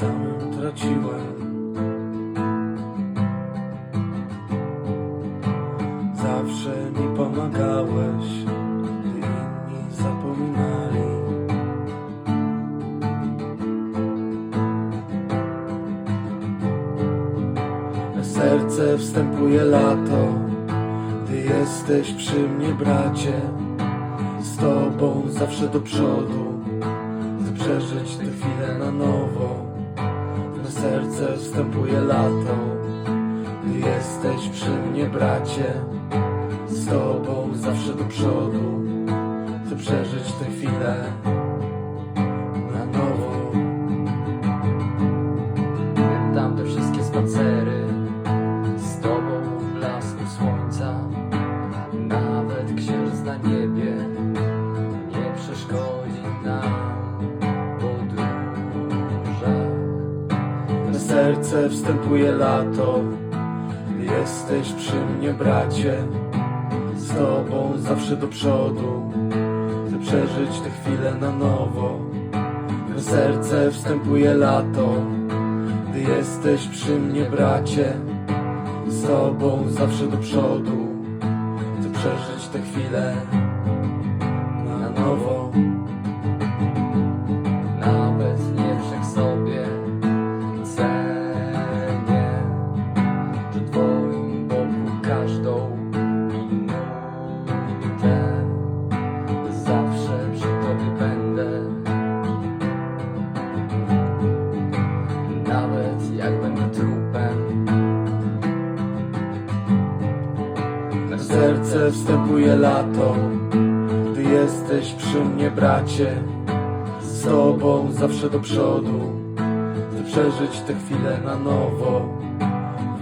samym traciłem. Zawsze mi pomagałeś, gdy inni zapominali. Na serce wstępuje lato, gdy jesteś przy mnie, bracie. Z tobą zawsze do przodu, przeżyć tę chwilę na nowo serce wstępuje lato. Jesteś przy mnie bracie Z tobą zawsze do przodu. Chcę przeżyć tę chwilę na nowo. Pamiętam te wszystkie spacery Z tobą w blasku słońca. Nawet księżyc na niebie serce wstępuje lato. Jesteś przy mnie bracie Z tobą zawsze do przodu. Chcę przeżyć tę chwilę na nowo. Na serce wstępuje lato. Gdy jesteś przy mnie bracie Z tobą zawsze do przodu. Chcę przeżyć tę chwilę serce wstępuje lato Gdy jesteś przy mnie bracie. Z tobą zawsze do przodu. Chcę przeżyć tę chwilę na nowo.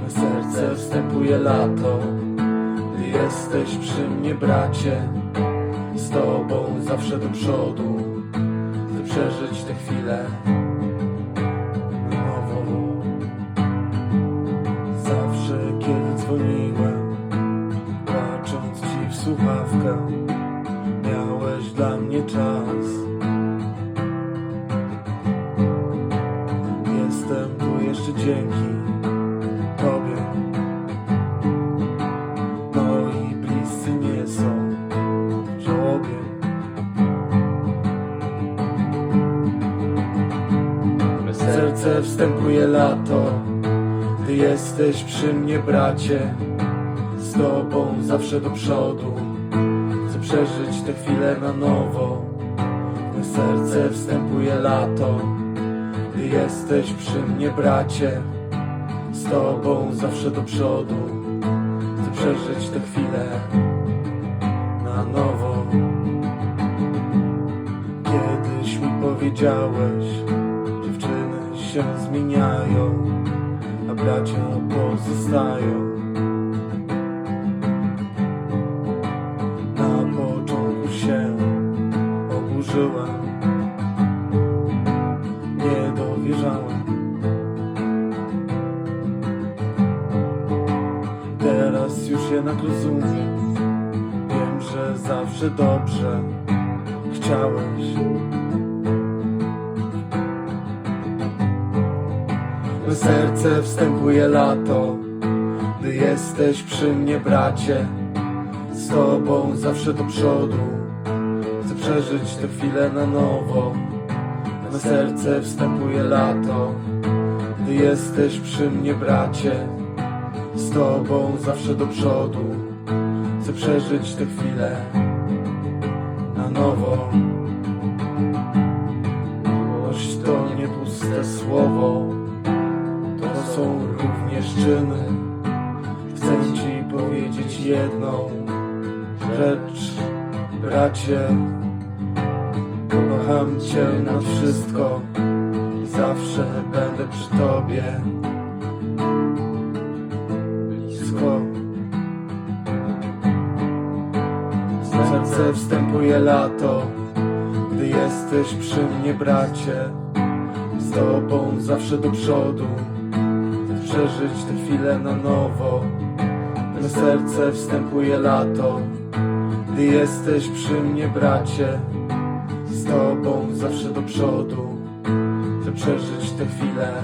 Na serce wstępuje lato Gdy jesteś przy mnie bracie. Z tobą zawsze do przodu. Chcę przeżyć tę chwilę Słuchawkę. Miałeś dla mnie czas. Jestem tu jeszcze dzięki Tobie. Moi bliscy nie są w W serce wstępuje lato. Ty jesteś przy mnie bracie Z tobą zawsze do przodu. Chcę przeżyć tę chwilę na nowo. W serce wstępuje lato. Ty jesteś przy mnie bracie Z tobą zawsze do przodu. Chcę przeżyć tę chwilę na nowo. Kiedyś mi powiedziałeś Dziewczyny się zmieniają A bracia pozostają Nie dowierzałem Teraz już jednak rozumiem Wiem, że zawsze dobrze chciałeś. Me serce wstępuje lato. Gdy jesteś przy mnie bracie Z tobą zawsze do przodu przeżyć tę chwilę na nowo. Me serce wstępuje lato. Gdy jesteś przy mnie bracie Z tobą zawsze do przodu. Chcę przeżyć tę chwilę na nowo. Miłość to nie puste słowo. To są również czyny. Chcę ci powiedzieć jedną rzecz Bracie Kocham cię nad wszystko. I zawsze będę przy tobie. Blisko. W serce wstępuje lato. Gdy jesteś przy mnie bracie Z tobą zawsze do przodu. Przeżyć tę chwilę na nowo. Me serce wstępuje lato. Gdy jesteś przy mnie bracie Tobą zawsze do przodu Chcę przeżyć tę chwilę